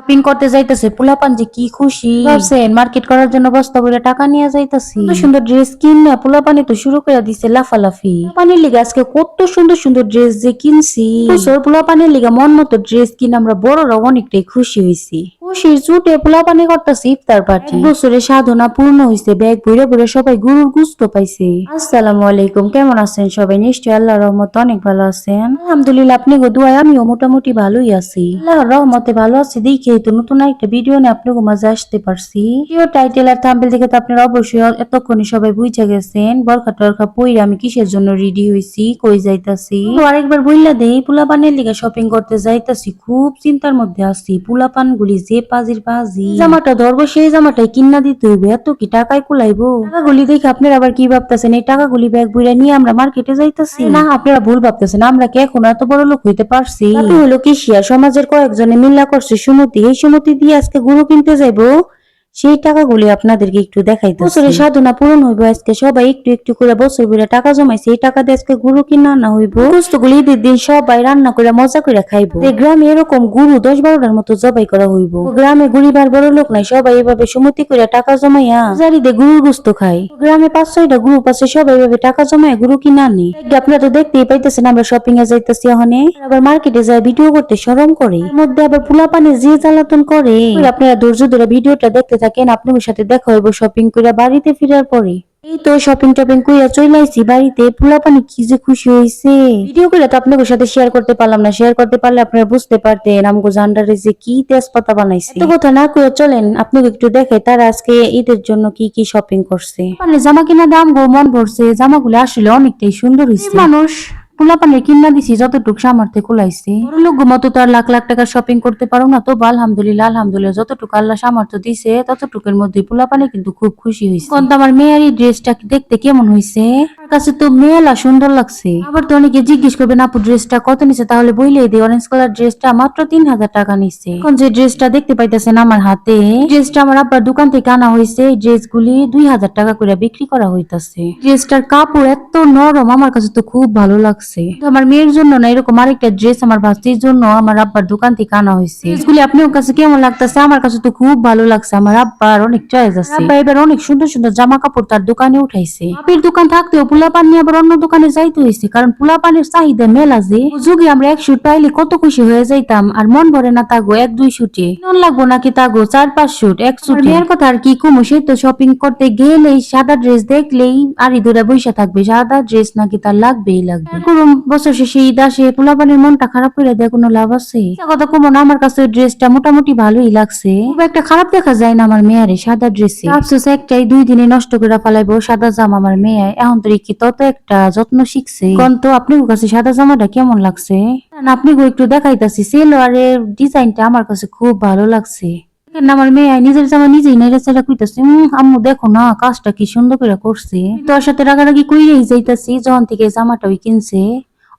Shopping করতে যাইতেছে পোলাপান যে কি খুশি। ভাবছেন মার্কেট করার জন্য বস্তা করে টাকা নিয়ে যাইতেছি। কত সুন্দর ড্রেস কিনে পোলাপানি তো শুরু করে দিছে লাফালাফি। পানির লিগে আজকে কত সুন্দর সুন্দর ড্রেস যে কিনছি। পোলা পোলাপানির লিগে মন মতো ড্রেস কিনে আমরা বড়রা অনেকটাই খুশি হয়েছি খুশির চুটে পোলাপানি করতেছে ইফতার পার্টি। বছরের সাধনা পূর্ণ হয়েছে ব্যাগ ভরে ভরে সবাই গুরুর গুস্ত পাইছে। আসসালামু আলাইকুম কেমন আছেন সবাই? নিশ্চয়ই আল্লাহ রহমত অনেক ভালো আছেন। আলহামদুলিল্লাহ আপনি গো দোয়ায় আমিও মোটামুটি ভালোই আছি। আল্লাহর রহমতে ভালো আছি দেখেই তো নতুন একটা ভিডিও নিয়ে আপনাকে মাঝে আসতে পারছি। ভিডিও টাইটেল আর থাম্বেল দেখে তো আপনারা অবশ্যই এতক্ষণে সবাই বুঝে গেছেন বরখা টরখা পইরা আমি কিসের জন্য রেডি হইছি কই যাইতাছি? তো আরেকবার বইলা দেই পোলাপানের লিগে শপিং করতে যাইতাছি খুব চিন্তার মধ্যে আছি। পোলাপান গুলি যে পাজির পাজি। জামাটা ধরবো সেই জামাটাই কিন্না দিতে হইবে। এত কি টাকায় কুলাইবো? টাকাগুলি দেখে আপনারা আবার কি ভাবতেছেন? এই টাকাগুলি ব্যাগ বইরা নিয়ে আমরা মার্কেটে যাইতেছি। না আপনারা ভুল ভাবতেছেন। আমরা কি এখন এত বড় লোক হইতে পারছি? হলো কিসিয়া সমাজের কয়েকজনে মিল্লা করছে সুমতি। এই সুমতি দিয়ে আজকে গুরু কিনতে যাইবো। সেই টাকাগুলি আপনাদেরকে একটু দেখাই বছরের সাধনা পূরণ হইব আজকে সবাই একটু একটু করে বছর করে টাকা জমাইছে এই টাকা দিয়ে আজকে গুরু কিনা না হইব। বস্তুগুলি ঈদের দিন সবাই রান্না করে মজা করে খাইবো। গ্রামে এরকম গুরু দশ বারোটার মতো জবাই করা হইব। গ্রামে গরিবার বড় লোক নাই সবাই এভাবে সুমতি করে টাকা জমাইয়া জারিদে গুরুর গুস্ত খায়। গ্রামে পাঁচ ছয়টা গ্রুপ আছে সবাই এভাবে টাকা জমায় গুরু কিনা নি। আপনারা তো দেখতেই পাইতেছেন আমরা শপিং এ যাইতেছি ওখানে। আবার মার্কেটে যায় ভিডিও করতে সরম করে। মধ্যে আবার পোলাপানে যে জ্বালাতন করে। আপনারা ধৈর্য ধরে ভিডিওটা দেখতে থাকেন, আপনাদের সাথে দেখা হইব শপিং করে বাড়িতে ফিরার পরে। এই তো শপিং টপিং কইরা চলে আইছি বাড়িতে। পোলাপানি কি যে খুশি হইছে। ভিডিও করে তো আপনাদের সাথে শেয়ার করতে পারলাম না। শেয়ার করতে পারলে আপনারা বুঝতে পারতেন আমগো জান্ডারে যে কি তেজপাতা বানাইছে। এত কথা না কইয়া চলেন আপনাকে একটু দেখে তারা আজকে ঈদের জন্য কি কি শপিং করছে। মানে জামা কিনা দাম গো, মন ভরছে। জামাগুলো আসলে অনেকটাই সুন্দর হইছে। মানুষ। পোলাপানে কিনা দিছি যতটুক সামর্থ্যে কুলাইছে লোক মতো তো আর লাখ লাখ টাকার শপিং করতে পারো না তো আলহামদুলিল্লাহ আলহামদুলিল্লাহ যতটুকু আল্লাহ সামর্থ্য দিছে ততটুকুর মধ্যে পোলাপানে কিন্তু খুব খুশি হয়েছে। কিন্তু আমার মেয়ের এই ড্রেসটা দেখতে কেমন হয়েছে? কাছে তো মেলা সুন্দর লাগছে। আবার তো অনেকে জিজ্ঞেস করবে আপু ড্রেসটা কত নিছে? তাহলে বইলেই দিই অরেঞ্জ কালার ড্রেসটা মাত্র তিন হাজার টাকা নিচ্ছে এখন যে ড্রেসটা দেখতে পাইতেছেন আমার হাতে ড্রেসটা আমার আব্বার দোকান থেকে আনা হয়েছে। এই ড্রেসগুলি দুই হাজার টাকা করে বিক্রি করা হইতাছে। ড্রেসটার কাপড় এত নরম আমার কাছে তো খুব ভালো লাগছে। তো আমার মেয়ের জন্য না এরকম আরেকটা ড্রেস আমার ভাস্তির জন্য আমার আব্বার দোকান থেকে আনা হয়েছে। ড্রেসগুলি আপনার কাছে কেমন লাগতেছে? আমার কাছে তো খুব ভালো লাগছে। আমার আব্বার অনেক চয়েস আছে। আব্বা এবার অনেক সুন্দর সুন্দর জামা কাপড় তার দোকানে উঠাইছে। বাপির দোকান থাকতেও পোলাপান নিয়ে আবার অন্য দোকানে যাইতে হয়েছে কারণ পোলাপানের চাহিদা মেলা যে। যুগে আমরা এক শুট পাইলে কত খুশি হয়ে যাইতাম। আর মন ভরে না তাগো এক দুই শুটে নন লাগবো নাকি তাগো? চার পাঁচ শুট এক শুট মেয়ের কথা আর কি কমু সে তো শপিং করতে গেলেই সাদা ড্রেস দেখলেই আরি ধরে বইসা থাকবে। সাদা ড্রেস নাকি তার লাগবেই লাগবে। করুম বছর শেষে ঈদ আসে, পোলাপানের মনটা খারাপ করে দেয় কোনো লাভ আছে? কথা কমো না, আমার কাছে ড্রেসটা মোটামুটি ভালোই লাগছে। খুব একটা খারাপ দেখা যায় না আমার মেয়ারে সাদা ড্রেসে। আফসোস, একটাই দুই দিনে নষ্ট করে ফেলাইবো সাদা জামা আমার মেয়ে। এখন তো কি তত একটা যত্ন শিখছে। কন্ত আপনার কাছে সাদা জামাটা কেমন লাগছে? আপনি একটু দেখাইতাছি। সেলোয়ারের ডিজাইনটা আমার কাছে খুব ভালো লাগছে। দেখেন না, আমার মেয়ে নিজের জামা নিজেই নেড়ে কইতাছে উম আম্মু দেখো না কাজটা কি সুন্দর করে করছে। তোর সাথে রাগারাগি কইরেই যাইতাছি যখন থেকে জামাটা ওই কিনছে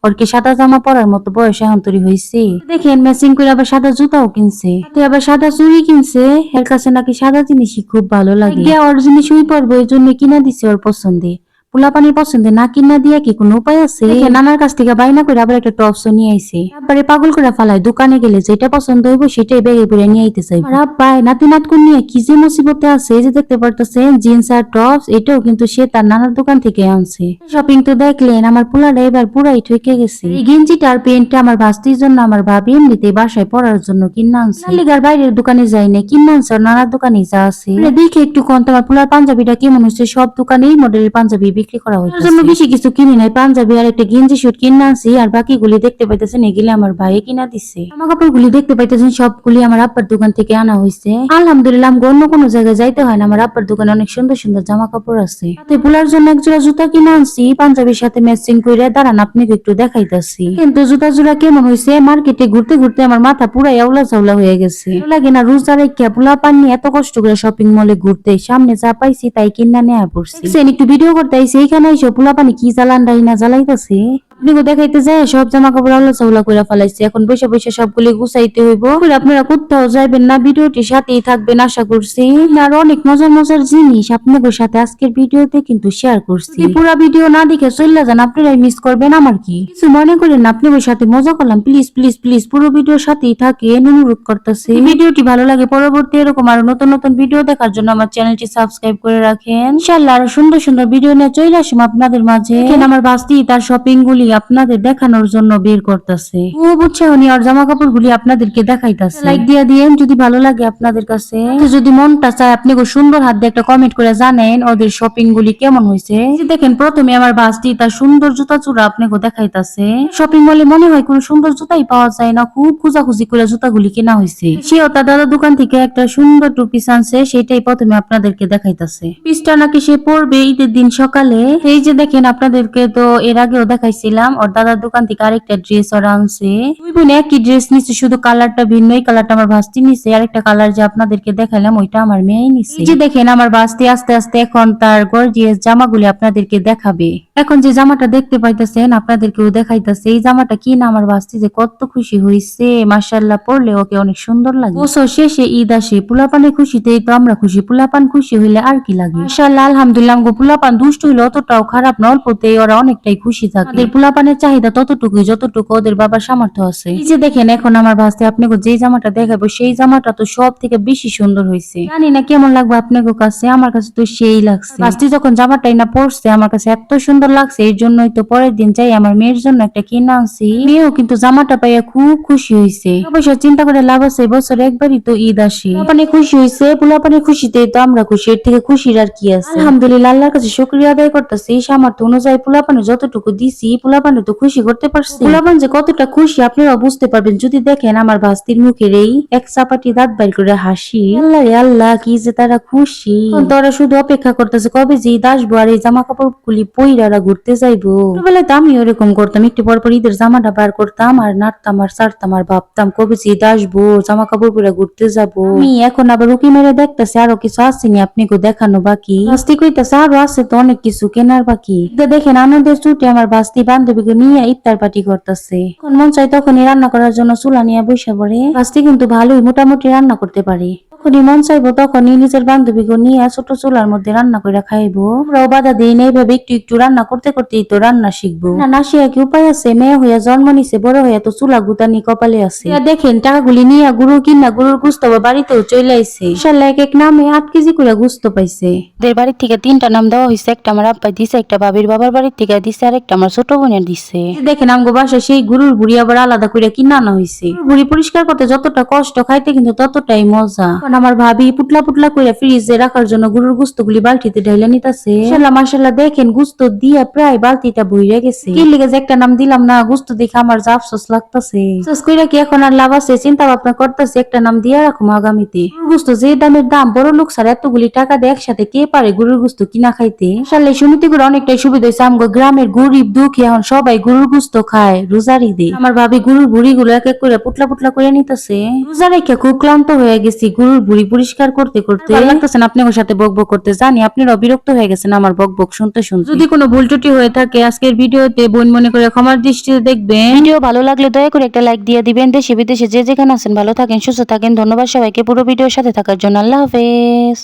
ওর কি সাদা জামা পরার মতো বয়স এখন তৈরি হয়েছে দেখেন ম্যাচিং করে আবার সাদা জুতাও কিনছে। আবার সাদা চুড়ি কিনছে এর কাছে নাকি সাদা জিনিসই খুব ভালো লাগে। ওর জিনিস ওই পরবো এই জন্য কিনা দিছে ওর পছন্দে। পোলাপানির পছন্দে না কিনা দিয়া কি কোনো উপায় আছে? নানার কাছ থেকে বাইনা করে আবার একটা টপসও নিয়ে আইছে। তারপরে পাগল করে ফালায় দোকানে গেলে যেটা পছন্দ হইব সেটাই ব্যাগে করে নিয়ে আইতে চাইবে। আর আব্বাই নাতি নাতকুন নিয়ে কি যে মুসিবতে আছে যে দেখতে পারতেছেন জিন্স আর টপস এটাও কিন্তু সে তার নানার দোকান থেকে আনছে। শপিং তো দেখলেন আমার পোলাটা এবার পুরাই ঠকে গেছে। এই গেঞ্জিটা আর পেন্টটা আমার ভাস্তির জন্য আমার ভাবি এমনিতে বাসায় পরার জন্য কিনা আনছে। লিগার বাইরের দোকানে যাই না কিনা আনছে আর নানার দোকানে যা আছে। দেখে একটু কম তোমার পোলার পাঞ্জাবিটা কেমন হচ্ছে সব দোকানেই মডেলের পাঞ্জাবি বিক্রি করা হচ্ছে জন্য বেশি কিছু কিনি নাই। পাঞ্জাবি আর একটা গেঞ্জি শুট কিনা আনছি আর বাকিগুলি দেখতে পাইতেছেন এগুলি আমার ভাই কিনা দিছে। জামা কাপড়গুলি দেখতে পাইতেছেন সবগুলি আমার আব্বার দোকান থেকে আনা হয়েছে আলহামদুলিল্লাহ আমাকে অন্য কোনো জায়গায় যাইতে হয় না। আমার আব্বার দোকানে অনেক সুন্দর সুন্দর জামা কাপড় আছে। সাথে পোলার জন্য এক জোড়া জুতা কিনা আনছি। পাঞ্জাবির সাথে ম্যাচিং করে দাঁড়ান আপনাকে একটু দেখাইতাছি। কিন্তু জুতা জোড়া কেমন হয়েছে মার্কেটে ঘুরতে ঘুরতে আমার মাথা পুরাই আউলা চাউলা হয়ে গেছে। লাগে না রোজা রেখে পোলা পাননি এত কষ্ট করে শপিং মলে ঘুরতে। সামনে যা পাইছি তাই কিনা নেয়া পড়ছি। একটু ভিডিও করতে এইখানে এসে পানি কি জ্বালান না জ্বালাইতেছে? আপনি দেখাইতে যায়, সব জামা কাপড় আল্লাহ চাউলা করে ফেলাইছে। এখন বসে বসে সবগুলি গুছাইতে হইব। আপনারা কোথাও যাইবেন না ভিডিওটি সাথেই থাকবেন, আশা করছি। আর অনেক মজার মজার জিনিস আপনাদের সাথে আজকের ভিডিওতে কিন্তু শেয়ার করছি। পুরো ভিডিও না দেখে চলে যান, আপনারাই মিস করবেন আমার কি? কিছু মনে করেন আপনাদের সাথে মজা করলাম। প্লিজ প্লিজ প্লিজ পুরো ভিডিওর সাথেই থাকেন, অনুরোধ করতেছি। ভিডিওটি ভালো লাগে, পরবর্তী এরকম আরও নতুন নতুন ভিডিও দেখার জন্য আমার চ্যানেলটি সাবস্ক্রাইব করে রাখেন। ইনশাআল্লাহ আরও সুন্দর সুন্দর ভিডিও নিয়ে চলে আসুন আপনাদের মাঝে। আমার বাস্তি তার শপিং গুলি আপনাদের দেখানোর জন্য বের করতেছে। ও বুঝছে উনি আর জামা কাপড় গুলি আপনাদেরকে দেখাইতেছে। লাইক দিয়ে দিয়েন যদি ভালো লাগে আপনাদের কাছে। যদি মনটা চায় আপনি সুন্দর হাত দিয়ে একটা কমেন্ট করে জানেন ওদের শপিং গুলি কেমন হয়েছে দেখেন প্রথমে আমার বাসটি তার সুন্দর জুতা চূড়া আপনাকে দেখাইতাছে। শপিং মলে মনে হয় কোনো সুন্দর জুতাই পাওয়া যায় না খুব খোঁজাখুঁজি করে জুতাগুলি কেনা হয়েছে সেও তার দাদার দোকান থেকে একটা সুন্দর টুপি আনছে সেটাই প্রথমে আপনাদেরকে দেখাইতাছে। পিসটা নাকি সে পরবে ঈদের দিন সকালে। এই যে দেখেন আপনাদেরকে তো এর আগেও দেখাইছিলাম। ওর দাদার দোকান থেকে আরেকটা ড্রেস ওরা আনছে। দুই বোন একই ড্রেস নিচ্ছে শুধু কালারটা ভিন্ন এই কালারটা আমার ভাস্তি নিছে। আরেকটা কালার যে আপনাদেরকে দেখাইলাম, ওইটা আমার মেয়ে এই যে দেখেন, আমার ভাস্তি আস্তে আস্তে এখন তার গর্জিয়াস জামাগুলি আপনাদেরকে দেখাবে। এখন যে জামাটা দেখতে পাইতেছেন, আপনাদেরকেও দেখাইতেছে। এই জামাটা কি না আমার ভাস্তি যে কত খুশি হইছে। মাশাল্লাহ পরলে ওকে অনেক সুন্দর লাগে। বছর শেষে ঈদ আসে পোলাপানের খুশিতেই তো আমরা খুশি। পোলাপান খুশি হইলে আর কি লাগে? মাশাল্লাহ আলহামদুলিল্লাহ গো পোলাপান দুষ্ট হইলে অতটাও খারাপ না, অল্পতেই ওরা অনেকটাই খুশি থাকে। ওদের পোলাপানের চাহিদা ততটুকুই, যতটুকু ওদের বাবার সামর্থ্য আছে। এই যে দেখেন, এখন আমার ভাস্তি, আপনাকে যে জামাটা দেখাবো, সেই জামাটা তো সব থেকে বেশি সুন্দর হয়েছে জানি না কেমন লাগবে আপনাকে কাছে, আমার কাছে তো সেই লাগছে। ভাস্তি যখন জামাটাই না পরছে, আমার কাছে এত সুন্দর লাগছে এই জন্যই তো পরের দিন যাই আমার মেয়ের জন্য একটা কিনে আনছি। মেয়েও কিন্তু জামাটা পাইয়া খুব খুশি হয়েছে অবশ্য চিন্তা করে লাভ আছে বছরে একবারই তো ঈদ আসে। পোলাপানে খুশি হয়েছে পোলাপানে খুশিতে তো আমরা খুশি, এর থেকে খুশির আর কি আছে। আলহামদুলিল্লাহ, আল্লাহর কাছে শুক্রিয়া আদায় করতেছি, সামর্থ্য অনুযায়ী পোলাপানে যতটুকু দিছি পোলাপানে তো খুশি করতে পারছি। পোলাপান যে কতটা খুশি আপনারা বুঝতে পারবেন। যদি দেখেন আমার ভাস্তির মুখের এই এক চাপাটি দাঁত বাইর করে হাসি। আল্লাহ আল্লাহ, কি যে তারা খুশি। এখন তো ওরা শুধু অপেক্ষা করতেছে, কবে যে ঈদ আসব আর এই জামা কাপড় গুলি পইরা ঘুরতে যাইবো। ছোটবেলায় তো আমি ওরকম করতাম, একটু পর পর ঈদের জামাটা বার করতাম আর নাড়তাম আর ছাড়তাম আর ভাবতাম, কবে যে ঈদ আসব জামা কাপড় পরে ঘুরতে যাব। আমি এখন আবার উকি মেরে দেখতেছি, আরও কিছু আসেনি আপনি কো দেখানো বাকি। বাস্তি কইতাছে, আরও আছে তো অনেক কিছু কেনার বাকি। দেখেন আনন্দের ছুটি আমার বাস্তি বান্ধবীকে নিয়ে ইফতার পার্টি করতেছে। এখন মন চাই তখনই রান্না করার জন্য চুলা নিয়ে বসে পড়ে। বাস্তি কিন্তু ভালোই মোটামুটি রান্না করতে পারে। যখনই মন চাইব তখনই নিজের বান্ধবীকে নিয়ে ছোট চুলার মধ্যে রান্না করে খাইবো। আমরাও বাধা দিই না এইভাবে একটু একটু রান্না করতে করতেই তো রান্না শিখব। না না শিয়া কি উপায় আছে। মেয়ে হইয়া জন্ম নিছে, বড় হইয়া তো চুলা গুতানি কপালে আছে। দেখেন, টাকাগুলি নিয়ে গুরু কিনা গুরুর গুস্ত বাড়িতেও চলে আইছে। ইনশাল্লাহ এক এক নামে আট কেজি করে গুস্ত পাইছে। ওদের বাড়ির থেকে তিনটা নাম দেওয়া হয়েছে একটা আমার আব্বাই দিছে, একটা বাবির বাবার বাড়ির থেকে দিছে, আর একটা আমার ছোট বোনের দিছে। দেখেন, আমগো বাসা সেই গুরুর বুড়ি আবার আলাদা করে কিনা আনা হয়েছে বুড়ি পরিষ্কার করতে যতটা কষ্ট খাইতে কিন্তু ততটাই মজা। এখন আমার ভাবি পুটলা পুটলা করে ফ্রিজে রাখার জন্য গরুর গুস্ত গুলি বালতিতে ঢাইলে নিতেছে। মাসাল্লাহ মাসাল্লাহ দেখেন গুস্ত দিয়া প্রায় বালতিটা বইরে গেছে। কি লিগে যে একটা নাম দিলাম না গুস্ত দেখে আমার যা আফসোস লাগতেছে। আফসোস কইরা কি এখন আর লাভ আছে? চিন্তা ভাবনা করতেছে একটা নাম দিয়া রাখুম আগামীতে। গুস্ত যে দামের দাম বড় লোক ছাড়া এতগুলি টাকা দিয়ে একসাথে কে পারে গরুর গুস্ত কিনা খাইতে? মাসাল্লাহ সমিতি করে অনেকটাই সুবিধা হয়েছে আমগো গ্রামের গরিব দুঃখী এখন সবাই গরুর গুস্ত খায় রোজার ঈদে। আমার ভাবি গরুর বুড়ি গুলো এক এক করে পুটলা পুটলা করে নিতেছে। রোজা রেখে খুব ক্লান্ত হয়ে গেছি। গরুর বুড়ি পরিষ্কার করতে করতে ভালো লাগতেছেন আপনি ওর সাথে বক বক করতে জানি আপনারাও বিরক্ত হয়ে গেছেন আমার বক বক শুনতে শুনতে। যদি কোনো ভুল ত্রুটি হয়ে থাকে আজকের ভিডিওতে বোন মনে করে ক্ষমার দৃষ্টিতে দেখবেন। ভিডিও ভালো লাগলে দয়া করে একটা লাইক দিয়ে দিবেন। দেশে বিদেশে যে যেখানে আছেন ভালো থাকেন সুস্থ থাকেন। ধন্যবাদ সবাইকে পুরো ভিডিওর সাথে থাকার জন্য। আল্লাহ হাফেজ।